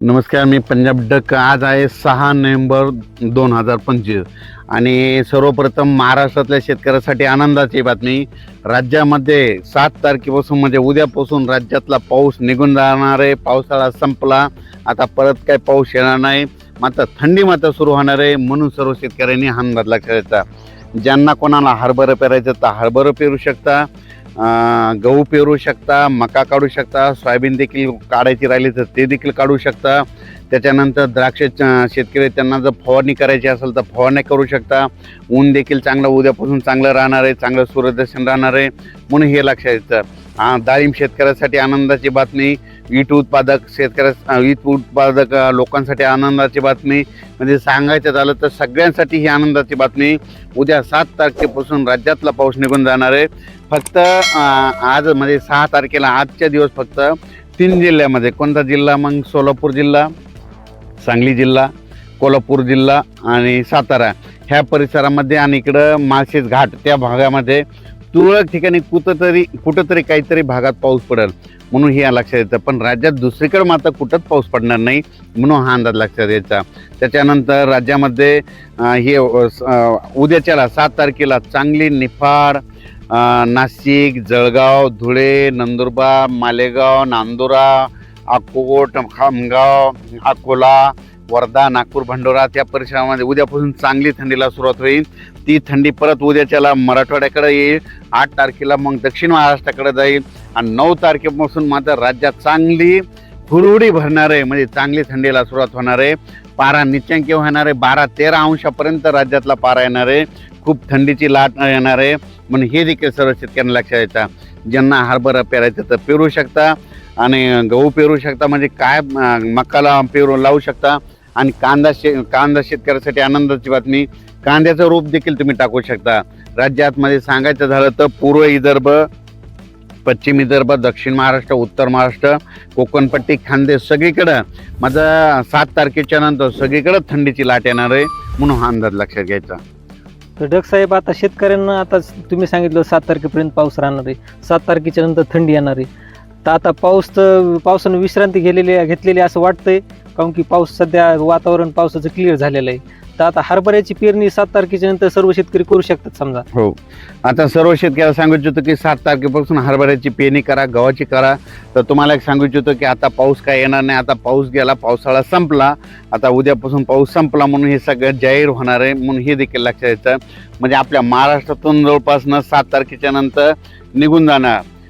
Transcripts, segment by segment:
नमस्कार मी पंजाब डक. आज आहे सहा नोव्हेंबर दोन हजार पंचवीस. आणि सर्वप्रथम महाराष्ट्रातल्या शेतकऱ्यासाठी आनंदाची बातमी. राज्यामध्ये सात तारखेपासून म्हणजे उद्यापासून राज्यातला पाऊस निघून जाणार आहे. पावसाळा संपला. आता परत काही पाऊस येणार नाही. मात्र थंडी मात्र सुरू होणार आहे. म्हणून सर्व शेतकऱ्यांनी हा बदला करायचा ज्यांना कोणाला हरभरं पेरायचं तर हरभरं पेरू शकता. गहू पेरू शकता मका काढू शकता सोयाबीन देखील काढायची राहिली तर ते देखील काढू शकता. त्याच्यानंतर द्राक्ष शेतकरी त्यांना जर फवारणी करायची असेल तर फवारणी करू शकता. ऊन देखील चांगलं उद्यापासून चांगलं राहणार आहे चांगलं सूर्यदर्शन राहणार आहे. म्हणून हे लक्षात येतं. डाळिंब शेतकऱ्यासाठी आनंदाची बातमी वीट उत्पादक शेतकऱ्या वीट उत्पादक लोकांसाठी आनंदाची बातमी म्हणजे सांगायचं झालं तर सगळ्यांसाठी ही आनंदाची बातमी. उद्या सात तारखेपासून राज्यातला पाऊस निघून जाणार आहे. फक्त आज म्हणजे सहा तारखेला आजच्या दिवस फक्त तीन जिल्ह्यामध्ये कोणता जिल्हा? मग सोलापूर जिल्हा सांगली जिल्हा कोल्हापूर जिल्हा आणि सातारा. ह्या परिसरामध्ये आणि इकडं माळशेज घाट त्या भागामध्ये तुरळक ठिकाणी कुठंतरी कुठंतरी काहीतरी भागात पाऊस पडेल. म्हणून हे लक्षात येतं. पण राज्यात दुसरीकडे मात्र कुठंच पाऊस पडणार नाही म्हणून हा अंदाज लक्षात यायचा. त्याच्यानंतर राज्यामध्ये हे उद्याच्याला सात तारखेला चांगली निफाड नाशिक जळगाव धुळे नंदुरबार मालेगाव नांदुरा अकोट खामगाव अकोला वर्धा नागपूर भंडोरा त्या परिसरामध्ये उद्यापासून चांगली थंडीला सुरुवात होईल. ती थंडी परत उद्याच्याला मराठवाड्याकडे येईल. आठ तारखेला मग दक्षिण महाराष्ट्राकडे जाईल. आणि नऊ तारखेपासून मात्र राज्यात चांगली हुरहुडी भरणार आहे. म्हणजे चांगली थंडीला सुरुवात होणार आहे. पारा निच्चांकी होणार आहे. बारा तेरा अंशापर्यंत राज्यातला पारा येणार आहे. खूप थंडीची लाट येणार आहे. म्हणून हे देखील सर्व शेतकऱ्यांना लक्षात येतं ज्यांना हरभरा पेरायचं तर पेरू शकता आणि गहू पेरू शकता. म्हणजे काय मक्काला मकाला पेरू लावू शकता. आणि कांदा शे कांदा शेतकऱ्यासाठी आनंदाची बातमी. कांद्याचं रोप देखील तुम्ही टाकू शकता. राज्यातमध्ये सांगायचं झालं तर पूर्व विदर्भ पश्चिम विदर्भ दक्षिण महाराष्ट्र उत्तर महाराष्ट्र कोकणपट्टी खांदे सगळीकडं. माझा सात तारखेच्या नंतर सगळीकडं थंडीची लाट येणार आहे म्हणून हा अंदाज लक्षात घ्यायचा. तर ढग साहेब आता शेतकऱ्यांना आता तुम्ही सांगितलं सात तारखेपर्यंत पाऊस राहणार आहे. सात तारखेच्या नंतर थंडी येणार आहे. तर आता पाऊस तर पावसानं विश्रांती घेलेली घेतलेली असं वाटतंय. काऊन की पाऊस सध्या वातावरण पावसाचं क्लिअर झालेलं आहे. तर आता हरभऱ्याची पेरणी सात तारखेच्या नंतर सर्व शेतकरी करू शकतात समजा. हो. आता सर्व शेतकऱ्याला सांगू इच्छितो की सात तारखेपासून हरभऱ्याची पेरणी करा गव्हाची करा. तर तुम्हाला एक सांगू इच्छितो की आता पाऊस काय येणार नाही. आता पाऊस गेला पावसाळा संपला. आता उद्यापासून पाऊस संपला म्हणून हे सगळं जाहीर होणार आहे म्हणून हे देखील लक्षात यायचं म्हणजे आपल्या महाराष्ट्रातून जवळपासनं सात तारखेच्या नंतर निघून जाणार.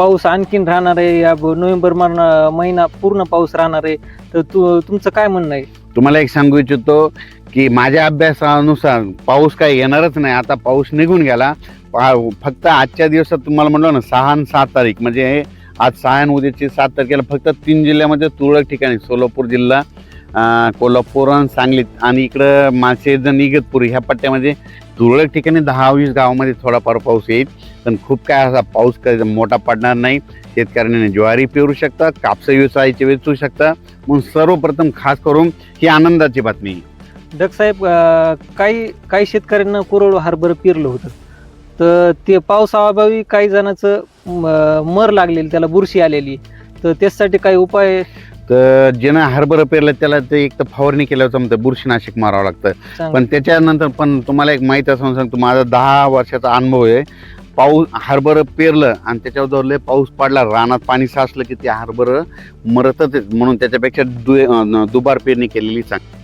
पाऊस आणखीन राहणार आहे. या ब- नोव्हेंबर महिना महिना पूर्ण पाऊस राहणार आहे. तर तू तुमचं काय म्हणणं आहे? तुम्हाला एक सांगू इच्छितो की माझ्या अभ्यासानुसार पाऊस काही येणारच नाही. आता पाऊस निघून गेला. पा- फक्त आजच्या दिवसात तुम्हाला म्हणलं ना सहा आणि सात तारीख. म्हणजे आज सहा आणि उद्याची सात तारखेला फक्त तीन जिल्ह्यामध्ये तुरळक ठिकाणी सोलापूर जिल्हा अं, कोल्हापूर आणि सांगलीत. आणि इकडं माळशेज आणि इगतपुरी ह्या पट्ट्यामध्ये तुरळक ठिकाणी दहा वीस गावामध्ये थोडाफार पाऊस येईल. पण खूप काय असा पाऊस काही मोठा पडणार नाही. शेतकऱ्यांनी ज्वारी पेरू शकतात कापसा व्यवसायाचे वेचू शकतात म्हणून सर्वप्रथम खास करून ही आनंदाची बातमी. आहे. साहेब काही काही शेतकऱ्यांना कोरड हरभर पेरलं होतं. तर ते पावसाअभावी काही जणांचं म- मर लागलेली त्याला बुरशी आलेली. तर त्यासाठी काही उपाय तर ज्यानं हरभरं पेरलं त्याला ते एक तर फवारणी केल्यावर जमतं बुरशीनाशक मारावं लागतं. पण त्याच्यानंतर पण तुम्हाला एक माहीत असं सांगतो माझा दहा वर्षाचा अनुभव आहे पाऊस हरभरं पेरलं आणि त्याच्यावर लय पाऊस पडला रानात पाणी साचलं की ते हरभरं मरतच. म्हणून त्याच्यापेक्षा दु दुबार पेरणी केलेली चांगली